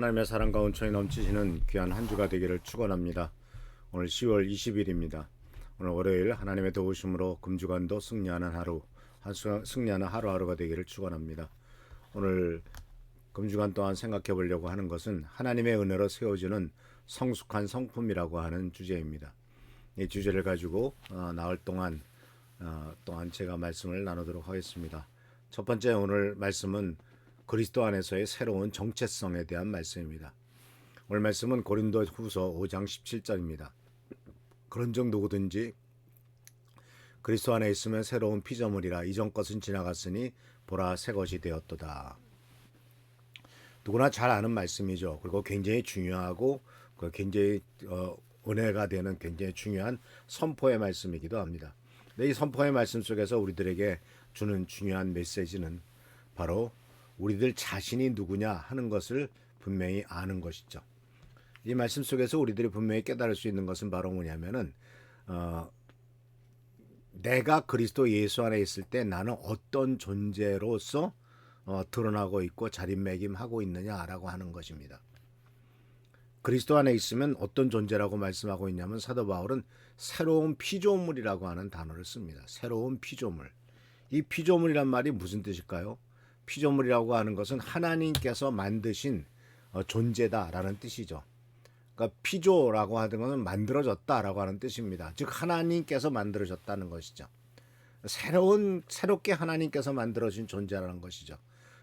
하나님의 사랑과 온천이 넘치시는 귀한 한 주가 되기를 축원합니다. 오늘 10월 20일입니다. 오늘 월요일 하나님의 도우심으로 금주간도 승리하는 하루, 승리하는 하루하루가 되기를 축원합니다. 오늘 금주간 동안 생각해 보려고 하는 것은 하나님의 은혜로 세워지는 성숙한 성품이라고 하는 주제입니다. 이 주제를 가지고 어, 나흘 동안 어, 또한 제가 말씀을 나누도록 하겠습니다. 첫 번째 오늘 말씀은 그리스도 안에서의 새로운 정체성에 대한 말씀입니다. 오늘 말씀은 고린도 후서 5장 17절입니다. 그런즉 누구든지 그리스도 안에 있으면 새로운 피조물이라 이전 것은 지나갔으니 보라 새 것이 되었도다. 누구나 잘 아는 말씀이죠. 그리고 굉장히 중요하고 그 굉장히 어, 은혜가 되는 굉장히 중요한 선포의 말씀이기도 합니다. 이 선포의 말씀 속에서 우리들에게 주는 중요한 메시지는 바로 우리들 자신이 누구냐 하는 것을 분명히 아는 것이죠. 이 말씀 속에서 우리들이 분명히 깨달을 수 있는 것은 바로 뭐냐면은 어, 내가 그리스도 예수 안에 있을 때 나는 어떤 존재로서 어, 드러나고 있고 자리매김하고 있느냐라고 하는 것입니다. 그리스도 안에 있으면 어떤 존재라고 말씀하고 있냐면 사도 바울은 새로운 피조물이라고 하는 단어를 씁니다. 새로운 피조물. 이 피조물이란 말이 무슨 뜻일까요? 피조물이라고 하는 것은 하나님께서 만드신 어, 존재다라는 뜻이죠. 그러니까 피조라고 하는 것은 만들어졌다라고 하는 뜻입니다. 즉 하나님께서 만들어졌다는 것이죠. 새로운 새롭게 하나님께서 만들어진 존재라는 것이죠.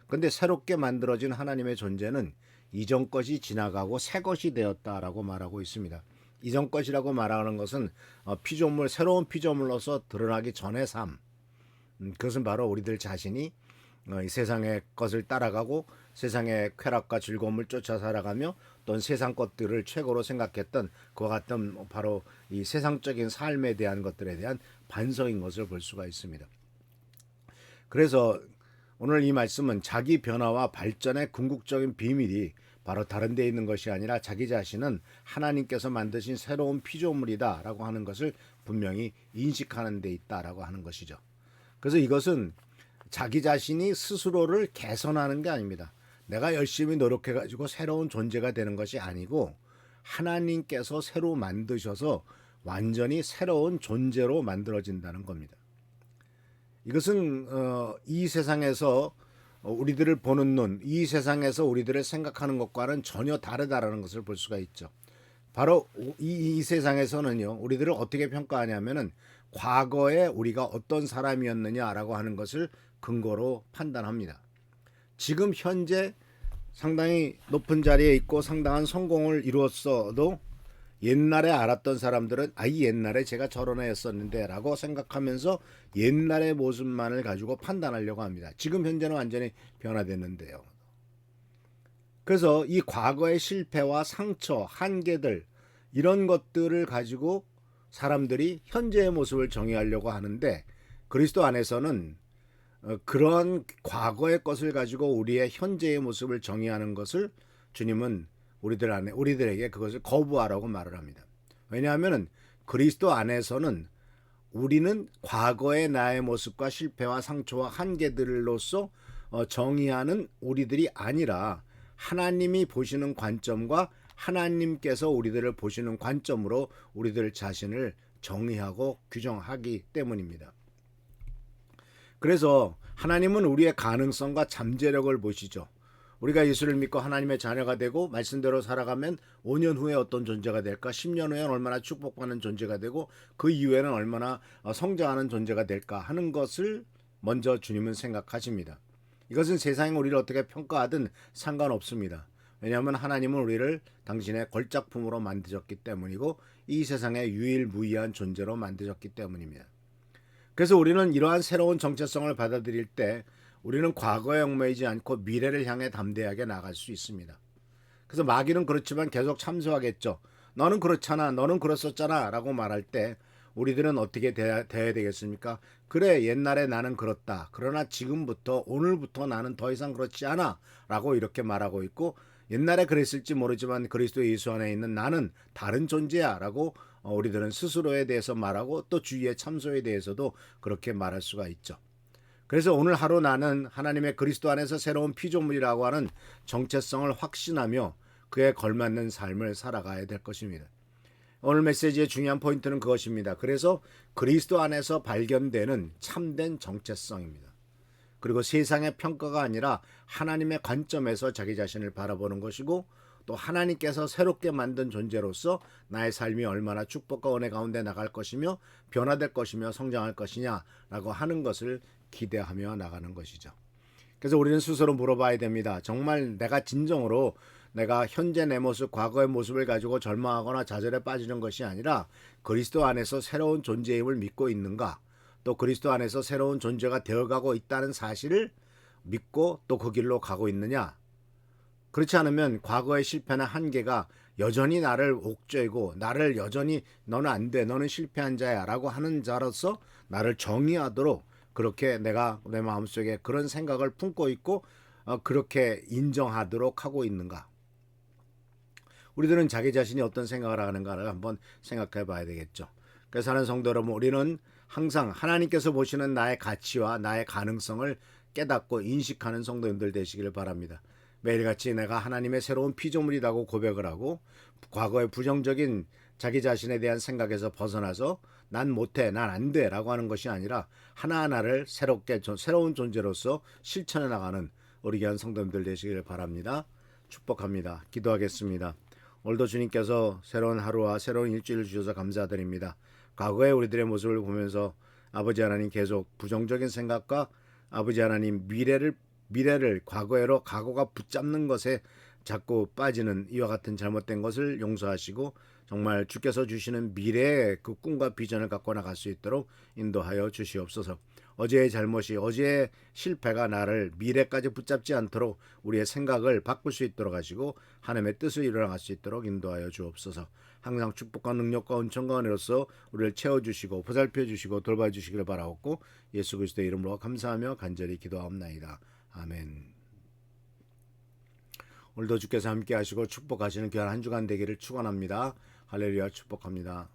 근데 새롭게 만들어진 하나님의 존재는 이전 것이 지나가고 새 것이 되었다라고 말하고 있습니다. 이전 것이라고 말하는 것은 어, 피조물 새로운 피조물로서 드러나기 전의 삶. 음, 그것은 바로 우리들 자신이 어, 이 세상의 것을 따라가고 세상의 쾌락과 즐거움을 쫓아 살아가며 또는 세상 것들을 최고로 생각했던 그와 같은 바로 이 세상적인 삶에 대한 것들에 대한 반성인 것을 볼 수가 있습니다. 그래서 오늘 이 말씀은 자기 변화와 발전의 궁극적인 비밀이 바로 다른 데 있는 것이 아니라 자기 자신은 하나님께서 만드신 새로운 피조물이다라고 하는 것을 분명히 인식하는 데 있다라고 하는 것이죠. 그래서 이것은 자기 자신이 스스로를 개선하는 게 아닙니다. 내가 열심히 노력해 가지고 새로운 존재가 되는 것이 아니고 하나님께서 새로 만드셔서 완전히 새로운 존재로 만들어진다는 겁니다. 이것은 어, 이 세상에서 어, 우리들을 보는 눈, 이 세상에서 우리들을 생각하는 것과는 전혀 다르다라는 것을 볼 수가 있죠. 바로 이, 이 세상에서는요, 우리들을 어떻게 평가하냐면은 과거에 우리가 어떤 사람이었느냐라고 하는 것을 근거로 판단합니다. 지금 현재 상당히 높은 자리에 있고 상당한 성공을 이루었어도 옛날에 알았던 사람들은 아이 옛날에 제가 저런 애였었는데라고 생각하면서 옛날의 모습만을 가지고 판단하려고 합니다. 지금 현재는 완전히 변화됐는데요. 그래서 이 과거의 실패와 상처, 한계들 이런 것들을 가지고 사람들이 현재의 모습을 정의하려고 하는데 그리스도 안에서는 어, 그런 과거의 것을 가지고 우리의 현재의 모습을 정의하는 것을 주님은 우리들 안에 우리들에게 그것을 거부하라고 말을 합니다. 왜냐하면은 그리스도 안에서는 우리는 과거의 나의 모습과 실패와 상처와 한계들로서 어, 정의하는 우리들이 아니라 하나님이 보시는 관점과 하나님께서 우리들을 보시는 관점으로 우리들 자신을 정의하고 규정하기 때문입니다. 그래서 하나님은 우리의 가능성과 잠재력을 보시죠. 우리가 예수를 믿고 하나님의 자녀가 되고 말씀대로 살아가면 5년 후에 어떤 존재가 될까? 10년 후에는 얼마나 축복받는 존재가 되고 그 이후에는 얼마나 어, 성장하는 존재가 될까 하는 것을 먼저 주님은 생각하십니다. 이것은 세상이 우리를 어떻게 평가하든 상관없습니다. 왜냐하면 하나님은 우리를 당신의 걸작품으로 만드셨기 때문이고 이 세상의 유일무이한 존재로 만드셨기 때문입니다. 그래서 우리는 이러한 새로운 정체성을 받아들일 때 우리는 과거에 얽매이지 않고 미래를 향해 담대하게 나갈 수 있습니다. 그래서 마귀는 그렇지만 계속 참소하겠죠. 너는 그렇잖아. 너는 그랬었잖아. 라고 말할 때 우리들은 어떻게 돼야, 돼야 되겠습니까? 그래, 옛날에 나는 그렇다. 그러나 지금부터, 오늘부터 나는 더 이상 그렇지 않아. 라고 이렇게 말하고 있고, 옛날에 그랬을지 모르지만 그리스도 예수 안에 있는 나는 다른 존재야. 라고 어, 우리들은 스스로에 대해서 말하고 또 주위의 참소에 대해서도 그렇게 말할 수가 있죠. 그래서 오늘 하루 나는 하나님의 그리스도 안에서 새로운 피조물이라고 하는 정체성을 확신하며 그에 걸맞는 삶을 살아가야 될 것입니다. 오늘 메시지의 중요한 포인트는 그것입니다. 그래서 그리스도 안에서 발견되는 참된 정체성입니다. 그리고 세상의 평가가 아니라 하나님의 관점에서 자기 자신을 바라보는 것이고 또 하나님께서 새롭게 만든 존재로서 나의 삶이 얼마나 축복과 은혜 가운데 나갈 것이며 변화될 것이며 성장할 것이냐라고 하는 것을 기대하며 나가는 것이죠. 그래서 우리는 스스로 물어봐야 됩니다. 정말 내가 진정으로 내가 현재 내 모습, 과거의 모습을 가지고 절망하거나 좌절에 빠지는 것이 아니라 그리스도 안에서 새로운 존재임을 믿고 있는가? 또 그리스도 안에서 새로운 존재가 되어가고 있다는 사실을 믿고 또 그 길로 가고 있느냐? 그렇지 않으면 과거의 실패나 한계가 여전히 나를 옥죄고 나를 여전히 너는 안 돼, 너는 실패한 자야라고 하는 자로서 나를 정의하도록 그렇게 내가 내 마음속에 그런 생각을 품고 있고 어, 그렇게 인정하도록 하고 있는가? 우리들은 자기 자신이 어떤 생각을 하는가를 한번 생각해 봐야 되겠죠. 그래서 하는 성도 여러분, 우리는 항상 하나님께서 보시는 나의 가치와 나의 가능성을 깨닫고 인식하는 성도님들 되시기를 바랍니다. 매일같이 내가 하나님의 새로운 피조물이라고 고백을 하고 과거의 부정적인 자기 자신에 대한 생각에서 벗어나서 난 못해, 난 안 돼 라고 하는 것이 아니라 하나하나를 새롭게 새로운 존재로서 실천해 나가는 우리 귀한 성도님들 되시기를 바랍니다. 축복합니다. 기도하겠습니다. 오늘도 주님께서 새로운 하루와 새로운 일주일을 주셔서 감사드립니다. 과거의 우리들의 모습을 보면서 아버지 하나님 계속 부정적인 생각과 아버지 하나님 미래를 미래를 과거로 과거가 붙잡는 것에 자꾸 빠지는 이와 같은 잘못된 것을 용서하시고 정말 주께서 주시는 미래의 그 꿈과 비전을 갖고 나갈 수 있도록 인도하여 주시옵소서. 어제의 잘못이 어제의 실패가 나를 미래까지 붙잡지 않도록 우리의 생각을 바꿀 수 있도록 하시고 하나님의 뜻을 이뤄나갈 수 있도록 인도하여 주옵소서. 항상 축복과 능력과 은총과 은혜로서 우리를 채워주시고 보살펴 주시고 돌봐 주시기를 바라옵고 예수 그리스도의 이름으로 감사하며 간절히 기도하옵나이다. 아멘. 오늘도 주께서 함께 하시고 축복하시는 귀한 한 주간 되기를 축원합니다. 할렐루야 축복합니다.